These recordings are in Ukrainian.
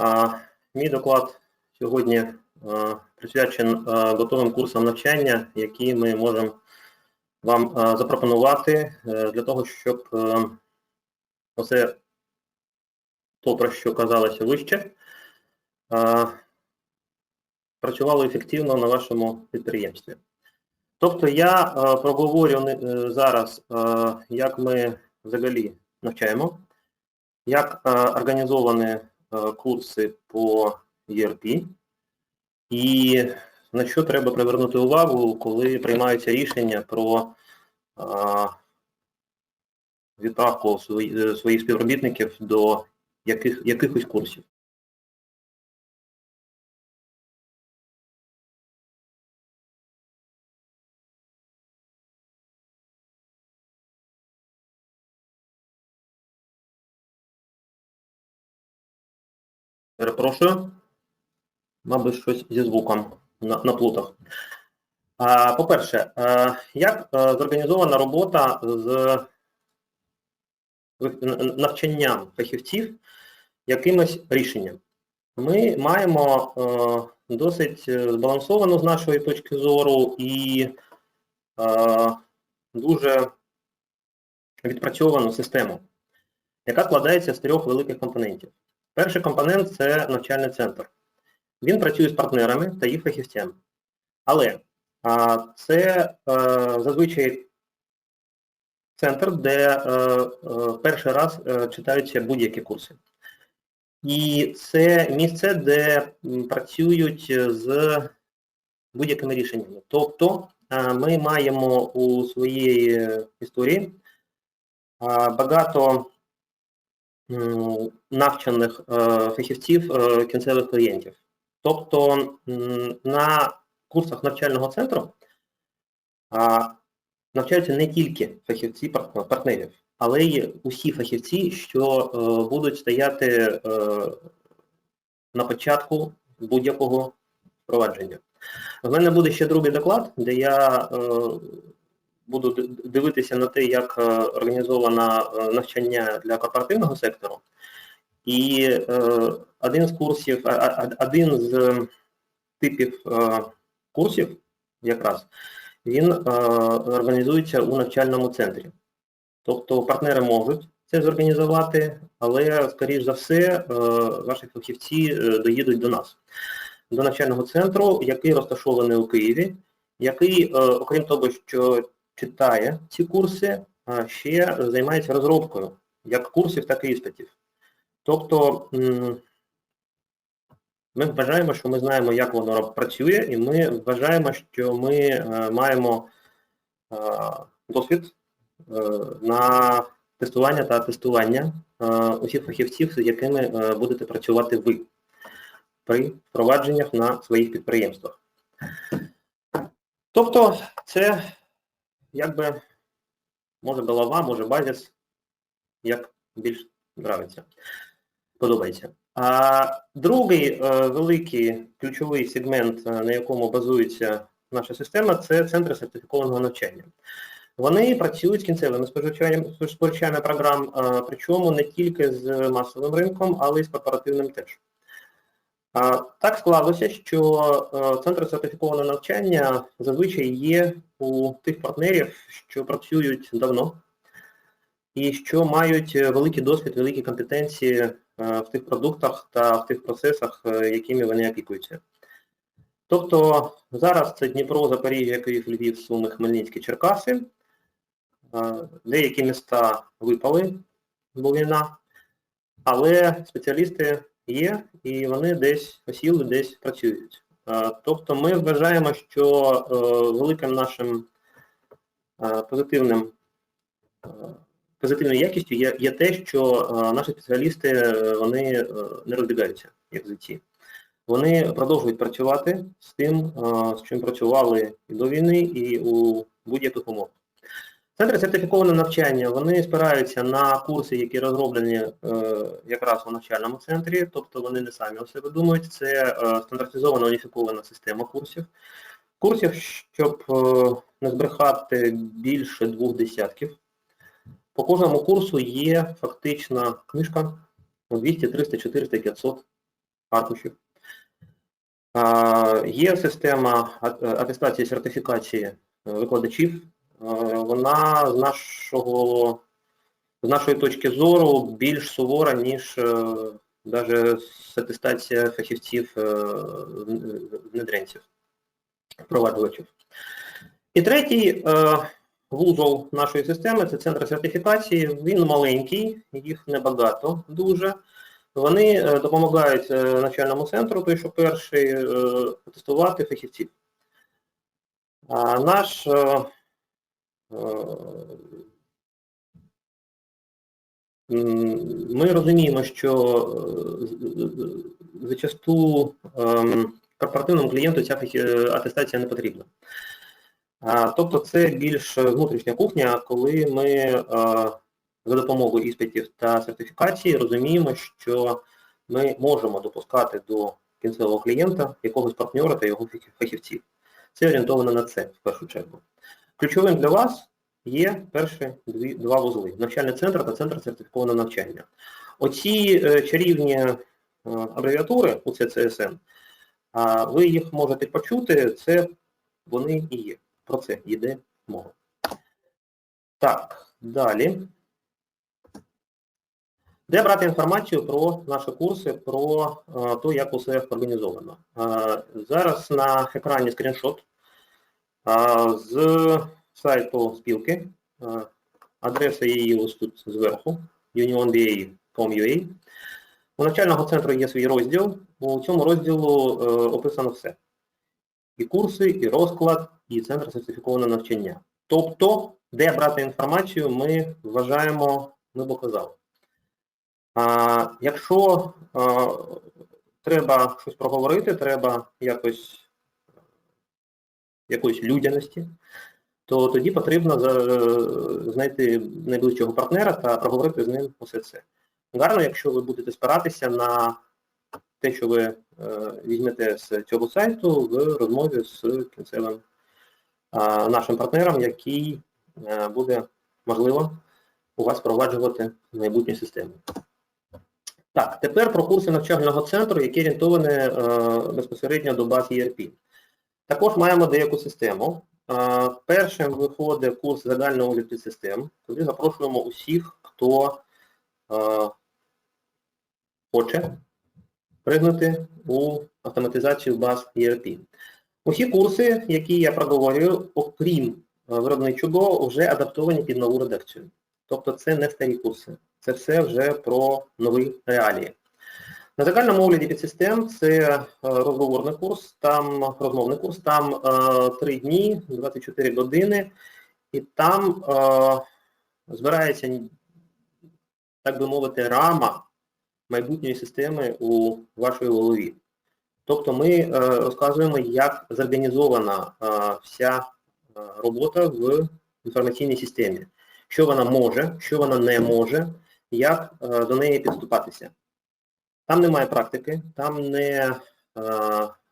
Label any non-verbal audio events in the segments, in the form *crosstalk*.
А, Мій доклад сьогодні е, присвячений е, готовим курсам навчання, які ми можемо вам е, запропонувати для того, щоб оце то, про що казалося вище, працювало ефективно на вашому підприємстві. Тобто я проговорю е, зараз, як ми взагалі навчаємо, як е, організовані курси по ERP, і на що треба привернути увагу, коли приймаються рішення про е, відправку е, своїх співробітників до яких, якихось курсів. Перепрошую. Мабуть, щось зі звуком на, на По-перше, е, як е, зорганізована робота з навчанням фахівців якимось рішенням? Ми маємо е, досить збалансовану з нашої точки зору і дуже відпрацьовану систему, яка складається з трьох великих компонентів. Перший компонент це навчальний центр. Він працює з партнерами та їх фахівцями. Але а, це е, зазвичай центр, де е, е, перший раз е, читаються будь-які курси. І це місце, де працюють з будь-якими рішеннями. Тобто ми маємо у своїй історії а, багато навчених е, фахівців е, кінцевих клієнтів. Тобто на курсах навчального центру навчаються не тільки фахівці партнерів, але й усі фахівці, що е, будуть стояти на початку будь-якого впровадження. В мене буде ще другий доклад, де я буду дивитися на те, як е, організовано е, навчання для корпоративного сектору. І е, один з курсів, один з типів курсів, якраз, він організується у навчальному центрі. Тобто партнери можуть це зорганізувати, але, скоріш за все, е, ваші фахівці доїдуть до нас, до навчального центру, який розташований у Києві, який, окрім того, що читає ці курси, а ще займається розробкою як курсів, так і іспитів. Тобто ми вважаємо, що ми знаємо, як воно працює, і ми вважаємо, що ми е, маємо е, досвід е, на тестування та тестування усіх фахівців, з якими будете працювати ви при впровадженнях на своїх підприємствах. Тобто це якби може голова, може базис, як більш нравиться, подобається. А другий е, великий ключовий сегмент, е, на якому базується наша система, це центри сертифікованого навчання. Вони працюють з кінцевими споживачами програм, е, причому не тільки з масовим ринком, але й з корпоративним теж. Так склалося, що е, центри сертифікованого навчання зазвичай є у тих партнерів, що працюють давно і що мають великий досвід, великі компетенції е, в тих продуктах та в тих процесах, е, якими вони опікуються. Тобто зараз це Дніпро, Запоріжжя, Київ, Львів, Суми, Хмельницький, Черкаси. Деякі міста випали, бо війна, але спеціалісти є і вони десь осіли, десь працюють. Тобто ми вважаємо, що е, великим нашим е, позитивним е, позитивною якістю є, є те, що наші спеціалісти вони не розбігаються, як зайці. Вони продовжують працювати з тим, з чим працювали і до війни, і у будь-яких умовах. Центри сертифікованого навчання вони спираються на курси, які розроблені е, якраз у навчальному центрі, тобто вони не самі у себе думають. Це е, стандартизована уніфікована система курсів. Курсів, щоб е, не збрехати більше двох десятків. По кожному курсу є фактично книжка 200, 300, 400, 500 аркушів. А, Є система атестації сертифікації е, викладачів. Е, Вона з нашого з нашої точки зору більш сувора, ніж навіть атестація фахівців е, внедренців, впроваджувачів. І третій е, вузол нашої системи це центр сертифікації. Він маленький, їх небагато дуже. Вони е, допомагають е, навчальному центру, той, що перший, е, тестувати фахівців. Наш е, е, ми розуміємо, що е, зачасту ем, корпоративному клієнту ця е, атестація не потрібна. Тобто це більш внутрішня кухня, коли ми е, за допомогою іспитів та сертифікації розуміємо, що ми можемо допускати до кінцевого клієнта якогось партнера та його фахівців. Це орієнтовано на це в першу чергу. Ключовим для вас є перші дві, два вузли навчальний центр та центр сертифікованого навчання. Оці е, чарівні е, абревіатури у ЦЦСН, а ви їх можете почути, це вони і є. Про це йде мова. Так, далі. Де брати інформацію про наші курси, про те, як усе організовано? Е, зараз на екрані скріншот з сайту спілки. Е, адреса її ось тут зверху, unionba.com.ua. У навчального центру є свій розділ. У цьому розділу е, описано все. І курси, і розклад, і центр сертифікованого навчання. Тобто, де брати інформацію, ми вважаємо, ми б казали. А, якщо а, треба щось проговорити, треба якось якоїсь людяності, то тоді потрібно знайти найближчого партнера та проговорити з ним усе це. Гарно, якщо ви будете спиратися на те, що ви е, візьмете з цього сайту в розмові з кінцевим нашим партнером, який е, буде, можливо, у вас впроваджувати майбутню систему. Так, тепер про курси навчального центру, які орієнтовані е, безпосередньо до баз ERP. Також маємо деяку систему. Першим виходить курс загального огляду систем, куди запрошуємо усіх, хто хоче пригнути у автоматизацію баз ERP. Усі курси, які я проговорю, окрім виробничого, вже адаптовані під нову редакцію. Тобто це не старі курси. Це все вже про нові реалії. На загальному огляді підсистем це е, розговорний курс, там розмовний курс, там е, 3 дні, 24 години, і там е, збирається, так би мовити, рама майбутньої системи у вашій голові. Тобто ми розказуємо, як зорганізована вся робота в інформаційній системі, що вона може, що вона не може, як до неї підступатися. Там немає практики, там не, е,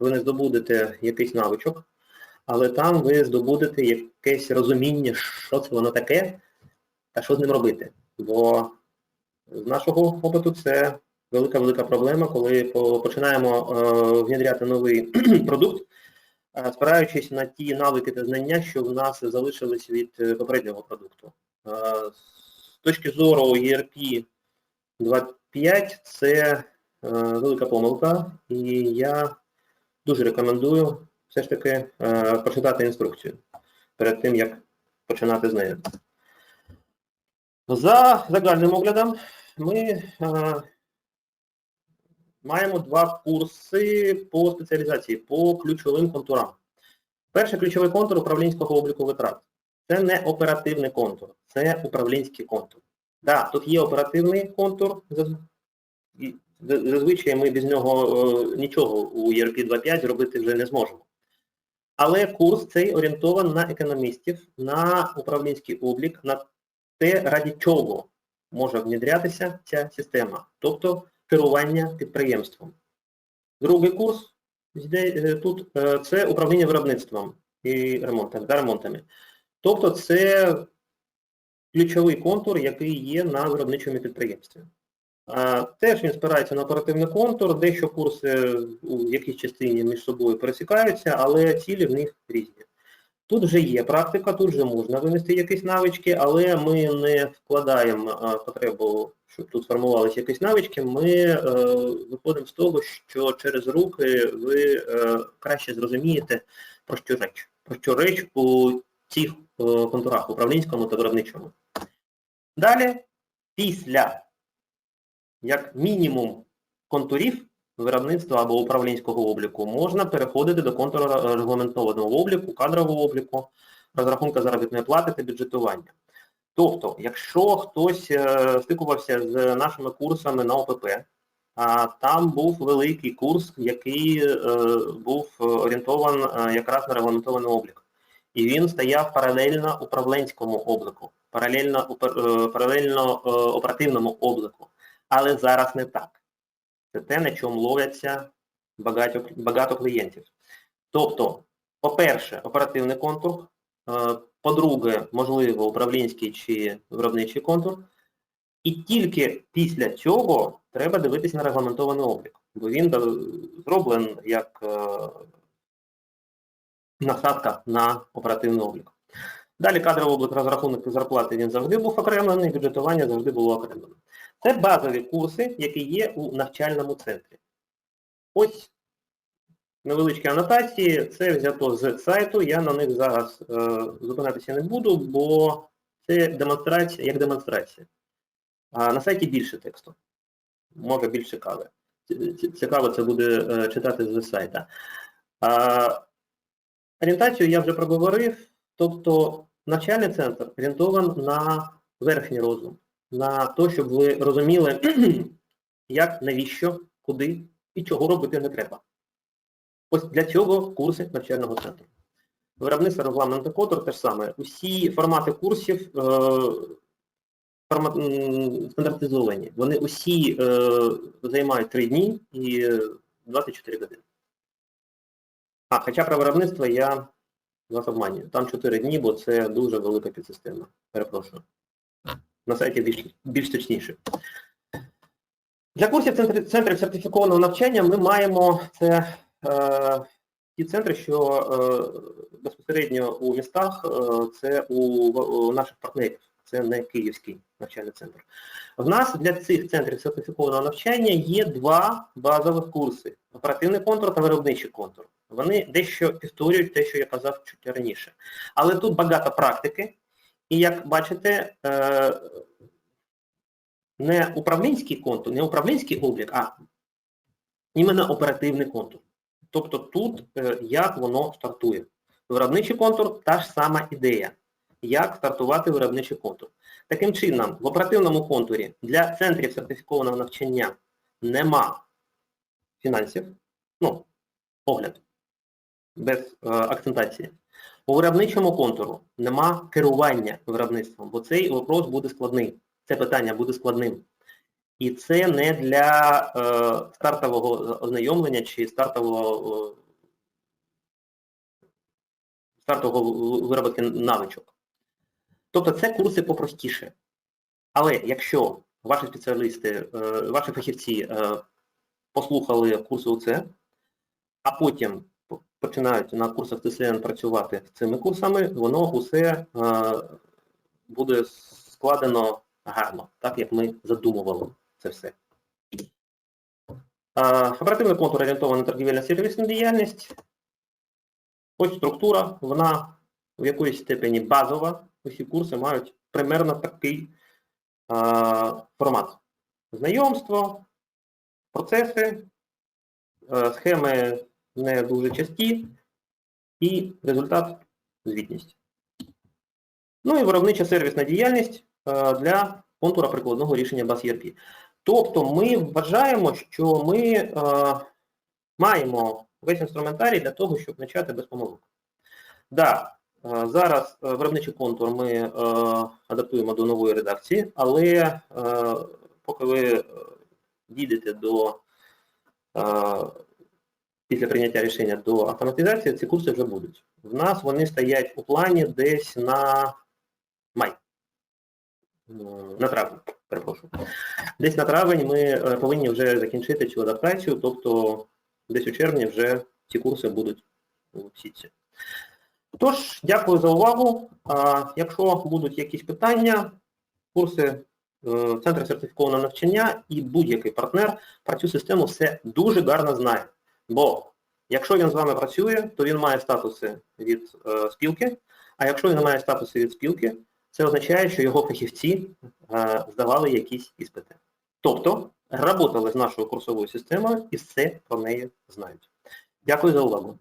ви не здобудете якийсь навичок, але там ви здобудете якесь розуміння, що це воно таке, та що з ним робити. Бо з нашого опиту це велика-велика проблема, коли починаємо е, внідряти новий *clears throat* продукт, е, спираючись на ті навики та знання, що в нас залишились від попереднього продукту. З точки зору ERP 2.5 це велика помилка, і я дуже рекомендую все ж таки е, прочитати інструкцію перед тим, як починати з нею. За загальним оглядом ми е, маємо два курси по спеціалізації, по ключовим контурам. Перший ключовий контур управлінського обліку витрат. Це не оперативний контур, це управлінський контур. Так, да, тут є оперативний контур, зазвичай ми без нього е, нічого у ERP 2.5 зробити вже не зможемо. Але курс цей орієнтований на економістів, на управлінський облік, на те, раді чого може внедрятися ця система, тобто керування підприємством. Другий курс е, тут е, це управління виробництвом і ремонтами та ремонтами. Тобто це ключовий контур, який є на виробничому підприємстві. Теж він спирається на оперативний контур, дещо курси у якійсь частині між собою пересікаються, але цілі в них різні. Тут вже є практика, тут вже можна винести якісь навички, але ми не вкладаємо потребу, щоб тут сформувалися якісь навички, ми е, виходимо з того, що через руки ви е, краще зрозумієте, про що реч. Про що реч у цих е, контурах, управлінському та виробничому. Далі, після як мінімум контурів виробництва або управлінського обліку, можна переходити до контуру регламентованого обліку, кадрового обліку, розрахунка заробітної плати та бюджетування. Тобто, якщо хтось е, стикувався з нашими курсами на ОПП, там був великий курс, який е, був орієнтований е, якраз на регламентований облік. І він стояв паралельно управлінському обліку, паралельно, паралельно оперативному обліку. Але зараз не так. Це те, на чому ловляться багато, багато клієнтів. Тобто, по-перше, оперативний контур, е, по-друге, можливо, управлінський чи виробничий контур. І тільки після цього треба дивитися на регламентований облік, бо він зроблений як е, насадка на оперативний облік. Далі кадровий облік розрахунок і зарплати він завжди був окремлений, бюджетування завжди було окремлене. Це базові курси, які є у навчальному центрі. Ось невеличкі анотації, це взято з сайту, я на них зараз е, зупинятися не буду, бо це демонстрація, як демонстрація. А на сайті більше тексту, може більш цікаве. Ці- ці- Цікаво це буде е, читати з сайта. А, орієнтацію я вже проговорив, тобто навчальний центр орієнтований на верхній розум, на те, щоб ви розуміли, *clears throat* як, навіщо, куди і чого робити не треба. Ось для цього курси навчального центру. Виробництво регламенту контур те ж саме. Усі формати курсів е, формат, стандартизовані. Вони усі е, займають 3 дні і е, 24 години. А, хоча про виробництво я вас обманюю. Там 4 дні, бо це дуже велика підсистема. Перепрошую. На сайті більш, більш точніше. Для курсів центрів, сертифікованого навчання ми маємо це е, ті центри, що е, безпосередньо у містах, е, це у, у наших партнерів, це не київський навчальний центр. В нас для цих центрів сертифікованого навчання є два базових курси оперативний контур та виробничий контур. Вони дещо повторюють те, що я казав чуть раніше. Але тут багато практики, і як бачите, е, не управлінський контур, не управлінський облік, а іменно оперативний контур. Тобто тут е, як воно стартує. Виробничий контур та ж сама ідея. Як стартувати виробничий контур. Таким чином, в оперативному контурі для центрів сертифікованого навчання нема фінансів, ну, огляд, без е, акцентації. У виробничому контуру нема керування виробництвом, бо цей вопрос буде складний. Це питання буде складним. І це не для е, стартового ознайомлення чи стартового, е, стартового вироботки навичок. Тобто це курси попростіше. Але якщо ваші спеціалісти, е, ваші фахівці е, послухали курси УЦ, а потім починають на курсах ТСН працювати з цими курсами, воно усе е, буде складено гарно, так як ми задумували це все. Оперативний контур орієнтований на торгівельна сервісна діяльність. Ось структура, вона в якоїсь степені базова. Усі курси мають примерно такий а, формат. Знайомство, процеси, а, схеми не дуже часті і результат звітність. Ну і виробнича сервісна діяльність для контура прикладного рішення BAS ERP. Тобто ми вважаємо, що ми е, маємо весь інструментарій для того, щоб почати без помилок. Да, е, зараз виробничий контур ми адаптуємо до нової редакції, але поки ви дійдете до після прийняття рішення до автоматизації, ці курси вже будуть. В нас вони стоять у плані десь на май. На травні. перепрошую. Десь на травень ми е, повинні вже закінчити цю адаптацію, тобто десь у червні вже ці курси будуть у сітці. Тож, дякую за увагу. Якщо будуть якісь питання, курси е, Центр сертифікованого навчання і будь-який партнер про цю систему все дуже гарно знає. Бо якщо він з вами працює, то він має статуси від е, спілки, а якщо він не має статуси від спілки, це означає, що його фахівці е, здавали якісь іспити. Тобто, работали з нашою курсовою системою і все про неї знають. Дякую за увагу.